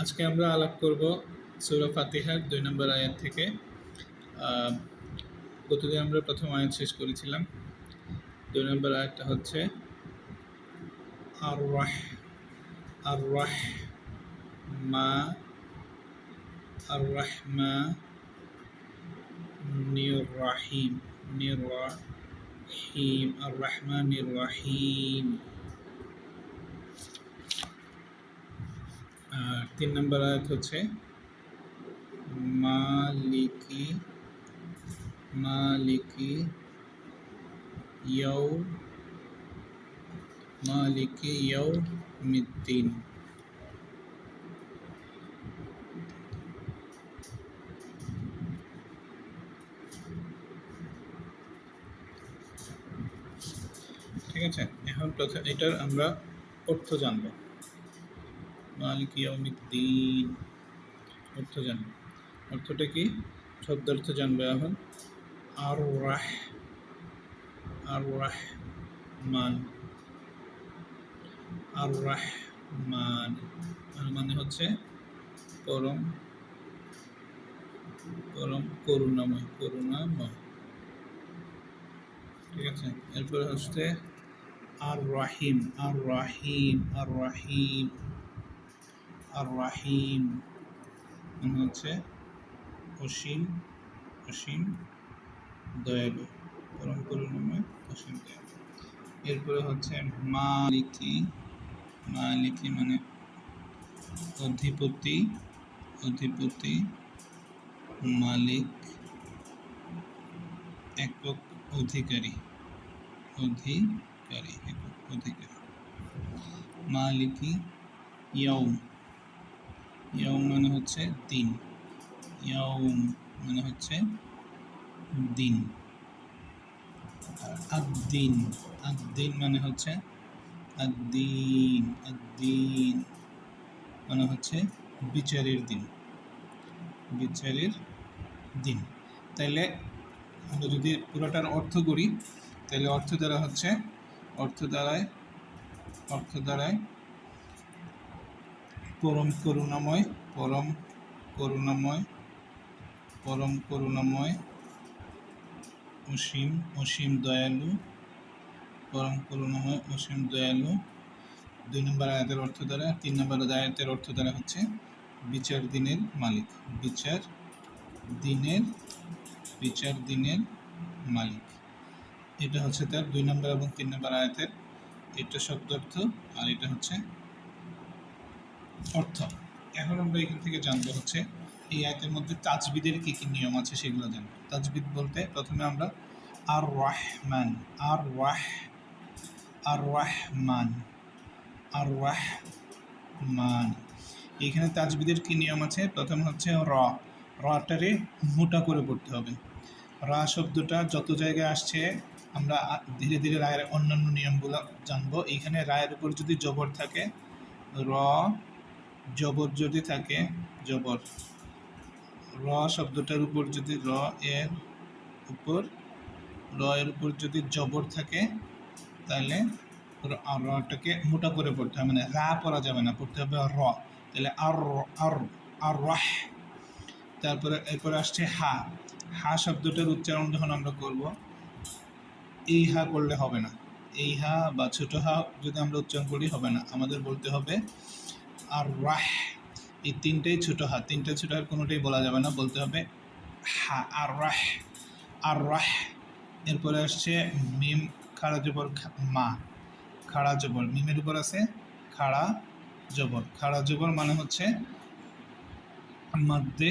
আজকে আমরা আলাপ করব সূরা ফাতিহার দুই নম্বর আয়াত থেকে। গতদিন আমরা প্রথম আয়াত শেষ করেছিলাম। দুই নম্বর আয়াতটা হচ্ছে আর রাহ আর রাহ মা আর রাহমা নির রাহিম নির রাহিম আর রহমানির রাহিম তিন নম্বর আয়াত হচ্ছে, মালিকি মালিকি ইয়ৌ মালিকি ইয়ৌ মিদ্দিন। ঠিক আছে, এখন প্রথম এটার আমরা অর্থ জানব। মালিক ইয়াউমিদ্দিন। অর্থ জানব। অর্থটা কি? শব্দার্থ জানবে এখন। আর রাহ আর রাহ মান। আর রাহ মান মানে হচ্ছে পরম পরম করুণাময় করুণাময়। ঠিক আছে? এরপরে হচ্ছে আর রাহিম আর রাহিম আর রাহিম আর রাহিম মানে হচ্ছে অসীম অসীম, দয়ালু। পরম করুণাময়, অসীম দয়ালু। এরপরে হচ্ছে মালিকি। মালিকি মানে অধিপতি অধিপতি, মালিক, একক অধিকারী। অধিকারী, একক অধিকারী। মালিকি ইয়ৌম ইয়ৌম মানে হচ্ছে দিন। ইয়ৌম মানে হচ্ছে দিন। আদিন আদিন মানে হচ্ছে আদিন আদিন মানে হচ্ছে বিচারের দিন। বিচারের দিন। তাইলে আমরা যদি পুরোটার অর্থ করি তাহলে অর্থ দ্বারা হচ্ছে, অর্থ দ্বারায় অর্থ দ্বারায় পরম করুণাময় পরম করুণাময় পরম করুণাময়, অসীম অসীম দয়ালু, পরম করুণাময়, অসীম দয়ালু। দুই নম্বর আয়াতের অর্থ দ্বারা, তিন নম্বর আয়াতের অর্থ দ্বারা হচ্ছে বিচার দিনের মালিক, বিচার দিনের বিচার দিনের মালিক। এটা হচ্ছে তার দুই নম্বর এবং তিন নম্বর আয়াতের এটা শব্দার্থ আর এটা হচ্ছে অর্থ। এখন আমরা এখান থেকে জানব হচ্ছে, এই আয়াতের মধ্যে তাজবিদের কি কি নিয়ম আছে সেগুলো জানব। তাজবিদ বলতে প্রথমে আমরা আর রাহমান আর রাহ আর রাহমান আর রাহমান এখানে তাজবিদের কি নিয়ম আছে? প্রথম হচ্ছে র। রটারে মোটা করে পড়তে হবে। রা শব্দটা যত জায়গায় আসছে, আমরা ধীরে ধীরে রায়ের অন্যান্য নিয়মগুলো জানব। এইখানে রায়ের উপর যদি জবর থাকে, র জবর যদি থাকে, জবর। র শব্দটার উপর যদি র এর উপর, র এর উপর যদি জবর থাকে, তাহলে রটাকে মোটা করে পড়তে হবে মানে রা পড়া যাবে না, পড়তে হবে র। তাহলে আর আর আর রাহ। তারপরে, এরপরে আসছে হা। হা শব্দটার উচ্চারণ যখন আমরা করব, এই হা করলে হবে না। এই হা বা ছোট হা যদি আমরা উচ্চারণ করি, হবে না। আমাদের বলতে হবে আর রাহ, এই তিনটেই ছোট হা তিনটে ছোট হার কোনোটাই বলা যাবে না, বলতে হবে হা, আর রাহ। আর রাহ, এরপরে আসছে মিম, খাড়া জবর মা। খাড়া জবর, মিমের উপর আছে খাড়া জবর। খাড়া জবর মানে হচ্ছে মধ্যে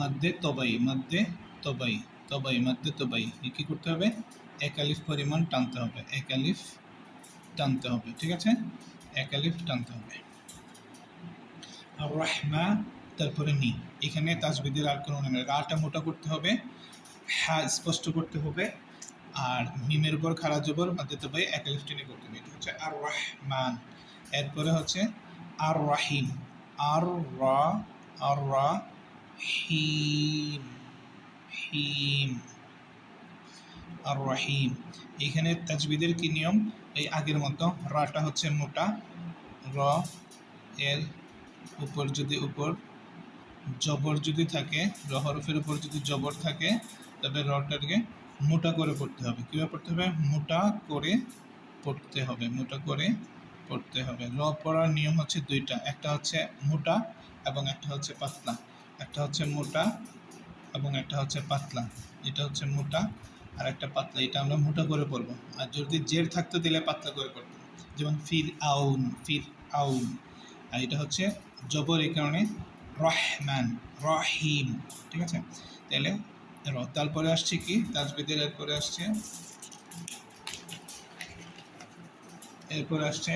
মধ্যে তবাই মধ্যে তবাই তবাই মধ্যে তবাই। কী করতে হবে? এক আলিফ পরিমাণ টানতে হবে, এক আলিফ টানতে হবে, ঠিক আছে? এক আলিফ টানতে হবে। রাহমা তারপরে নি। এখানে তাজবিদের আর কোনো নেই। রাটা মোটা করতে হবে হ্যাঁ স্পষ্ট করতে হবে, আর মিমের উপর খাড়া জবর মধ্যে তবাই এক আলিফ টেনে করতে হবে। এটা হচ্ছে আর রহমান এরপরে হচ্ছে আর রাহিম আর রা আর রা হিম। হিম আর রাহিম এখানে তাজবিদের কি নিয়ম? এই আগের মতো, রাটা হচ্ছে মোটা, র এর উপর যদি উপর জবর যদি থাকে র হরফের উপর যদি জবর থাকে, তবে রটাকে মোটা করে পড়তে হবে। কীভাবে পড়তে হবে? মোটা করে পড়তে হবে, মোটা করে পড়তে হবে। র পড়ার নিয়ম হচ্ছে দুইটা, একটা হচ্ছে মোটা এবং একটা হচ্ছে পাতলা। একটা হচ্ছে মোটা এবং একটা হচ্ছে পাতলা। এটা হচ্ছে মোটা আর একটা পাতলা। এটা আমরা মোটা করে পড়ব। আর যদি জের থাকতে দিলে পাতলা করে পড়ব যেমন ফির আউন ফির আউন। আর এটা হচ্ছে জবর এই কারণে রহমান, রহিম, ঠিক আছে? তাহলে তারপরে আসছে কি? তাজবিদের এরপরে আসছে এরপরে আসছে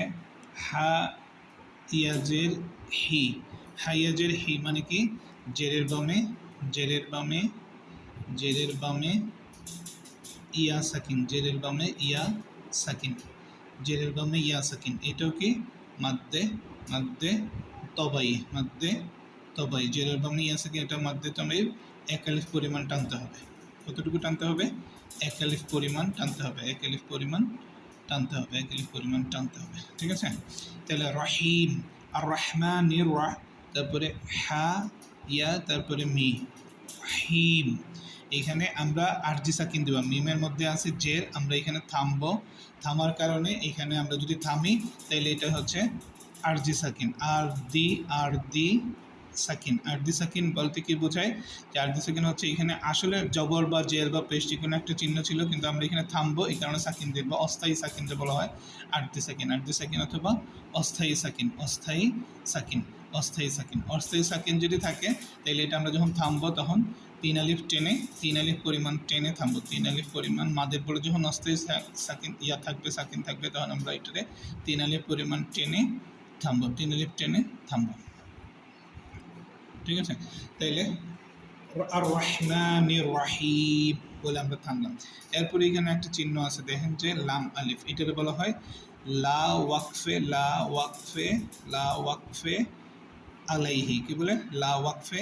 হা ইয়াজের হি। হাইয়াজের হি মানে কি? জেরের বামে জেরের বামে জেরের বামে ইয়া সাকিন, জেরের বামে ইয়া সাকিন, জেরের বামে ইয়া সাকিন। এটাও কি? মাদ্দে মাদ্দে তবাই মাদ্দে তবাই জেরের বামে ইয়া সাকিন এটা মাদ্দে তবাই, এক পরিমাণ টানতে হবে। কতটুকু টানতে হবে? এক পরিমাণ টানতে হবে, এক পরিমাণ টানতে হবে, এক পরিমাণ টানতে হবে, ঠিক আছে? তাহলে রহিম আর রহমান রাহ তারপরে হা, ইয়া, তারপরে মি, রহিম। এখানে আমরা আরজি সাকিন দেবো, মিমের মধ্যে আছে জের, আমরা এখানে থামবো। থামার কারণে এখানে আমরা যদি থামি, তাহলে এটা হচ্ছে আরজি সাকিন আর দি আর দি সাকিন আর দি সাকিন বলতে কি বোঝায়? যে আরদি সাকিন হচ্ছে এখানে আসলে জবর বা জেল বা পেস্টি কোনো একটা চিহ্ন ছিল, কিন্তু আমরা এখানে থামবো, এই কারণে সাকিন দেখব অস্থায়ী সাকিন যে বলা হয় আর দি সাকিন আর দি সাকিন অথবা অস্থায়ী সাকিন অস্থায়ী সাকিন অস্থায়ী সাকিন। অস্থায়ী সাকিন যদি থাকে তাহলে এটা আমরা যখন থামবো তখন তিন আলিফ টেনে, তিন আলিফ পরিমাণ টেনে থামবো। তিন আলিফ পরিমাণ মাদের পরে যখন অস্থায়ী সাকিন, ইয়া থাকবে, সাকিন থাকবে, তখন আমরা এটাতে তিন আলিফ পরিমাণ টেনে থামবো, তিন আলিফ টেনে থামব। ঠিক আছে? তাইলে আর রহমান রাহিম বলে আমরা থামলাম। এরপরে এখানে একটা চিহ্ন আছে, দেখেন যে লাম আলিফ, এটাকে বলা হয় লা ওয়াকফে লা ওয়াকফে লা ওয়াকফে আলাইহি। কি বলে? লা ওয়াকফে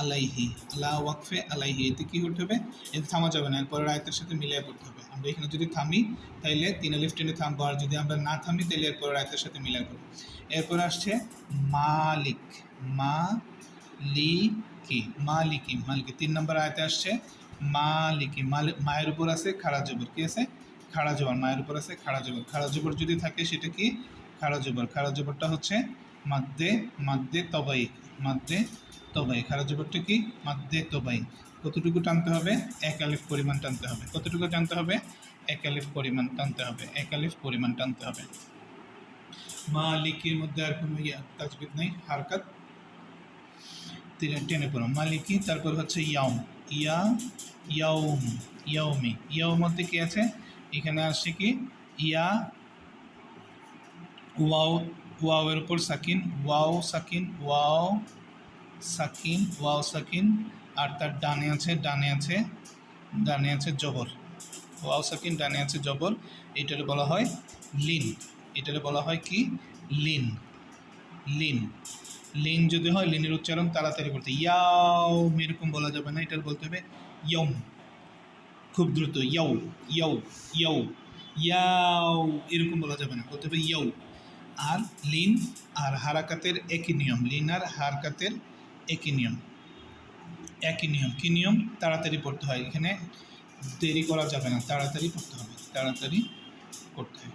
আলাইহি লা ওয়াকফে আলাইহি, এতে কি করতে হবে? এতে থামা যাবে না এরপরে আয়তের সাথে মিলিয়ে পড়তে হবে। আমরা এখানে যদি থামি, তাইলে তিন আলিফ টেনে থামবো, আর যদি আমরা না থামি তাহলে এরপরে আয়তের সাথে মিলিয়ে পড়ব। এরপর আসছে মালিক মা লি কি মালিকি মালিকি, তিন নম্বর আয়তে আসছে মালিকি, মাল, মায়ের উপর আছে খাড়া জবর, কি আছে? খাড়া জবর, মায়ের উপর আছে খাড়া জবর। খাড়া জবর যদি থাকে, সেটা কি? খাড়া জবর। খাড়া জবরটা হচ্ছে মাদ্দে মাদ্দে তবাই মাদ্দে তবাই। খাড়া জবরটা কি? মাদ্দে তবাই। কতটুকু টানতে হবে? এক আলিফ পরিমাণ টানতে হবে। কতটুকু টানতে হবে? এক আলিফ পরিমাণ টানতে হবে। এক আলিফ পরিমাণ টানতে হবে। মালিকির মধ্যে আর কোনো ইয়া, তাজবিদ নেই? হারকাত? টেনে পড়ো। মালিকি, তারপর হচ্ছে ইয়াউম। ইয়া, ইয়াউম, ইয়াউমি। ইয়াউম মধ্যে কি আছে? এখানে আসছে কি? ইয়া, ওয়াও ওয়াওয়ের উপর সাকিন, ওয়াও সাকিন ওয়াও সাকিন ওয়াও সাকিন, আর তার ডানে আছে ডানে আছে ডানে আছে জবর। ওয়াও সাকিন, ডানে আছে জবর এটারে বলা হয় লিন। এটারে বলা হয় কি? লিন। লিন। লিন যদি হয়, লিনের উচ্চারণ তাড়াতাড়ি করতে ইয়াও, এরকম বলা যাবে না এটার বলতে হবে ইয়ম। খুব দ্রুত, ইয়াও ইয়াও ইয়াও ইয়াও, এরকম বলা যাবে না, বলতে হবে ইয়াও। আর লিন আর হারাকাতের একই নিয়ম। লিন আর হারকাতের একই নিয়ম। একই নিয়ম। কী নিয়ম? তাড়াতাড়ি পড়তে হয়। এখানে দেরি করা যাবে না। তাড়াতাড়ি পড়তে হবে। তাড়াতাড়ি পড়তে হয়।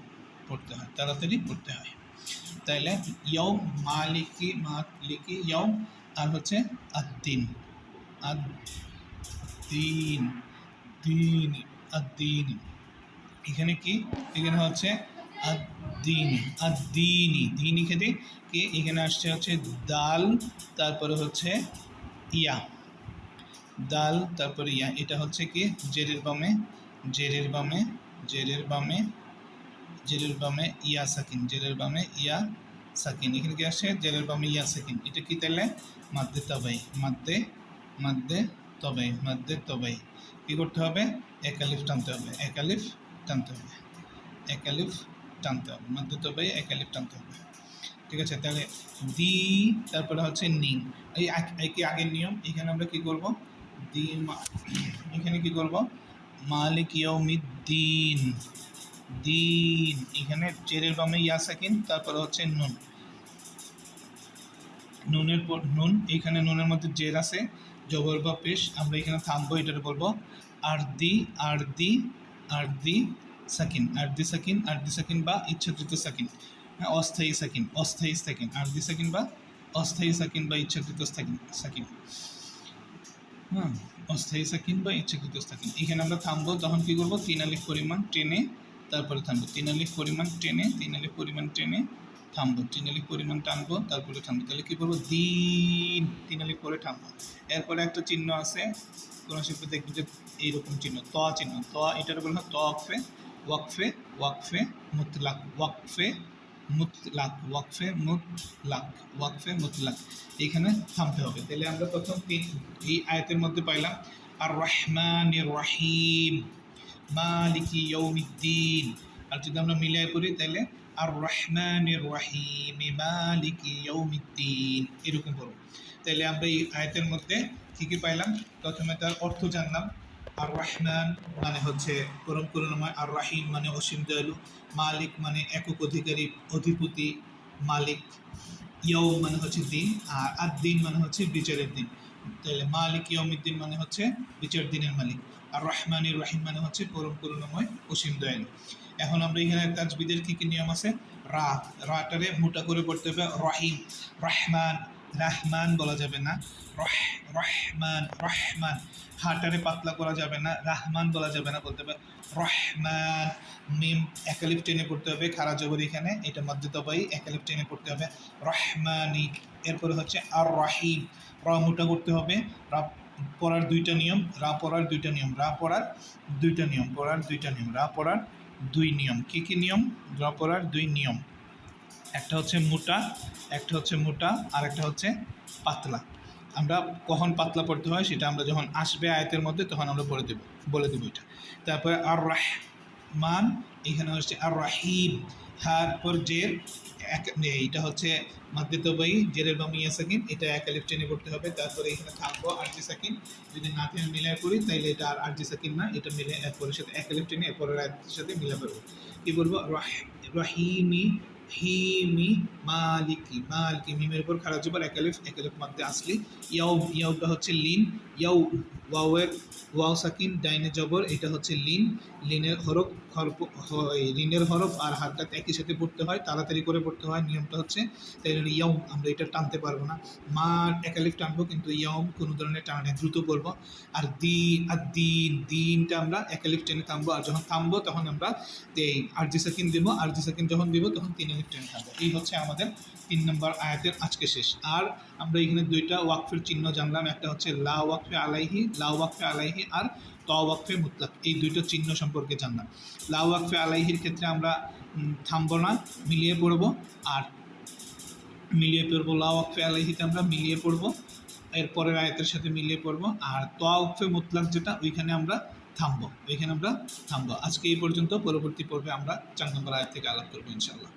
পড়তে হয়। তাড়াতাড়ি পড়তে হয়। তাইলে ইয়ৌ মালিকি মালিকি ইয়ৌ আর হচ্ছে আদ্দিন। আদ্দিন। দিন। আদ্দিন। এখানে কি? এখানে হচ্ছে আদ্দিন, আদ্দিনি দিনই খেতে কে? এখানে আসছে হচ্ছে দাল, তারপরে হচ্ছে ইয়া। দাল, তারপরে ইয়া। এটা হচ্ছে কি? জেরের বামে জেরের বামে জেরের বামে জেরের বামে ইয়া সাকিন, জেরের বামে ইয়া সাকিন। এখানে কি আসে জেরের বামে ইয়া সাকিন। এটা কি তাহলে? মাদ্দে তবাই, মাদ্দে মাদ্দে তবাই মাদ্দে তবাই। কি করতে হবে? একালিফ টানতে হবে, একালিফ টানতে হবে, একালিফ টানতে হবে মাদ্দে তবাই একালিফ টানতে হবে। ঠিক আছে? তাহলে দি তারপরে হচ্ছে নি এই একই আগের নিয়ম? এখানে আমরা কি করব? দি এখানে কি করব? মালিক ইয়াউমিদ্দিন। দিন। এখানে জেরের বামে ইয়া সাকিন, তারপরে হচ্ছে নুন। নুনের পর, নুন। এইখানে নুনের মধ্যে জের আছে, জবর বা পেশ। আমরা এখানে থামবো এটাতে বলব আর দি আর দি আর দি সাকিন আর দি সাকিন আর দি সাকিন বা ইচ্ছাকৃত সাকিন হ্যাঁ, অস্থায়ী সাকিন অস্থায়ী সাকিন আর দি সাকিন বা অস্থায়ী সাকিন বা ইচ্ছাকৃত সাকিন সাকিন হ্যাঁ অস্থায়ী সাকিন বা ইচ্ছাকৃত সাকিন এখানে আমরা থামবো তখন কি করব? তিন আলিফ পরিমাণ টেনে তারপরে থামবো। তিন আলিফ পরিমাণ টেনে তিন আলিফ পরিমাণ টেনে থামবো। তিন আলিফ পরিমাণ টানবো তারপরে থামবো। তাহলে কি করব? দিন তিন আলিফ পরে থামবো। এরপরে একটা চিহ্ন আছে কোনো শিল্পে দেখবে যে এইরকম চিহ্ন ত চিহ্ন। ত এটার বলা হয় ত ওয়াকফে ওয়াকফে ওয়াকফে মুতলাক ওয়াকফে মুতলাক ওয়াকফে মুতলাক ওয়াকফে মুতলাক। এখানে থামতে হবে। তাহলে আমরা প্রথম তিন এই আয়াতের মধ্যে পাইলাম আর রহমান রহিম, মালিকি ইয়ৌমিদ্দিন আর যদি আমরা মিলাই করি, তাহলে আর রহমান রহিম, মালিকি ইয়ৌমিদ্দিন এরকম করব তাহলে আমরা এই আয়াতের মধ্যে কী কী পাইলাম? প্রথমে তার অর্থ জানলাম। আর রহমান মানে হচ্ছে পরম করুণাময় আর রাহিম মানে অসীম দয়ালু, মালিক মানে একক অধিকারী, অধিপতি মালিক ইয়ৌ মানে হচ্ছে দিন, আর আর দিন মানে হচ্ছে বিচারের দিন। তাহলে মালিক ইয়মিদ্দিন মানে হচ্ছে বিচার দিনের মালিক আর রহমানির রহিম মানে হচ্ছে পরম করুণাময়, অসীম দয়ালু। এখন আমরা এখানে তাজবিদের কী কী নিয়ম আছে? রা রাটারে মোটা করে পড়তে হবে, রহিম, রহমান রাহমান বলা যাবে না। রহ, রহমান রহমান। হাটারে পাতলা করা যাবে না, রাহমান বলা যাবে না বলতে হবে রহমান, মিম একালিফ টেনে পড়তে হবে, খারা জবর এখানে, এটা মধ্যে তবাই একালিফ টেনে পড়তে হবে। রহমানি, এরপরে হচ্ছে আর রাহিম র মোটা করতে হবে, রা পড়ার দুইটা নিয়ম, রা পড়ার দুইটা নিয়ম, রা পড়ার দুইটা নিয়ম, পড়ার দুইটা নিয়ম, রা পড়ার দুই নিয়ম। কী কী নিয়ম? রা পড়ার দুই নিয়ম। একটা হচ্ছে মোটা, একটা হচ্ছে মোটা, আর একটা হচ্ছে পাতলা। আমরা কখন পাতলা পড়তে হয় সেটা আমরা যখন আসবে আয়তের মধ্যে তখন আমরা বলে দেবো বলে দেবো এটা। তারপরে আর রাহমান এখানে হচ্ছে আর রাহিম তারপর জের, এক এইটা হচ্ছে মাদ্দে তবাই, জেরের বা মিয়া সাকিন, এটা এক আলিফ টেনে করতে হবে। তারপরে এখানে থাকব আরজি সাকিন। যদি না থেকে মিলাই করি তাইলে এটা আর আরজি সাকিন না, এটা মিলে এরপরের সাথে, এক আলিফ টেনে এরপরের সাথে মিলা করব কী বলব? রাহ, রাহিমি হিমি মালিকি মালিকি, মিমের উপর খারাপ জবর একালিফ একালিফ মধ্যে আসলি। ইয়াও ইয়াউটা হচ্ছে লিন। ইয়াউ, ওয়াওয়ের, ওয়াও সাকিন, ডাইনে জবর, এটা হচ্ছে লিন। লিনের হরফ হরফ লিনের হরফ আর হাতটা একই সাথে পড়তে হয়, তাড়াতাড়ি করে পড়তে হয়, নিয়মটা হচ্ছে, তাই জন্য ইয়াউম আমরা এটা টানতে পারব না। মা একালিফ টানবো, কিন্তু ইয়াউম কোনো ধরনের টানে, দ্রুত পড়ব। আর দিন আর দিন, দিনটা আমরা একালিফ টেনে থামবো, আর যখন থামবো তখন আমরা, এই আরজি সাকিন দিব, আরজি সাকিন যখন দিব তখন তিন আলিফ টেনে থামবো। এই হচ্ছে আমাদের তিন নম্বর আয়াতের আজকে শেষ। আর আমরা এখানে দুইটা ওয়াকফের চিহ্ন জানলাম, একটা হচ্ছে লা ওয়াকফে আলাইহি, লা ওয়াকফে আলাইহি আর ত ওয়াকফে মুতলাক। এই দুইটা চিহ্ন সম্পর্কে জানলাম। লা ওয়াকফে আলাইহির ক্ষেত্রে আমরা থামবো না, মিলিয়ে পড়ব। আর মিলিয়ে পড়ব, লা ওয়াকফে আলাইহিতে আমরা মিলিয়ে পড়ব। এরপরের আয়াতের সাথে মিলিয়ে পড়ব। আর ত ওয়াকফে মুতলাক যেটা, ওইখানে আমরা থামবো, ওইখানে আমরা থামবো। আজকে এই পর্যন্ত, পরবর্তী পর্বে আমরা চার নম্বর আয়াত থেকে আলাপ করব ইনশাল্লাহ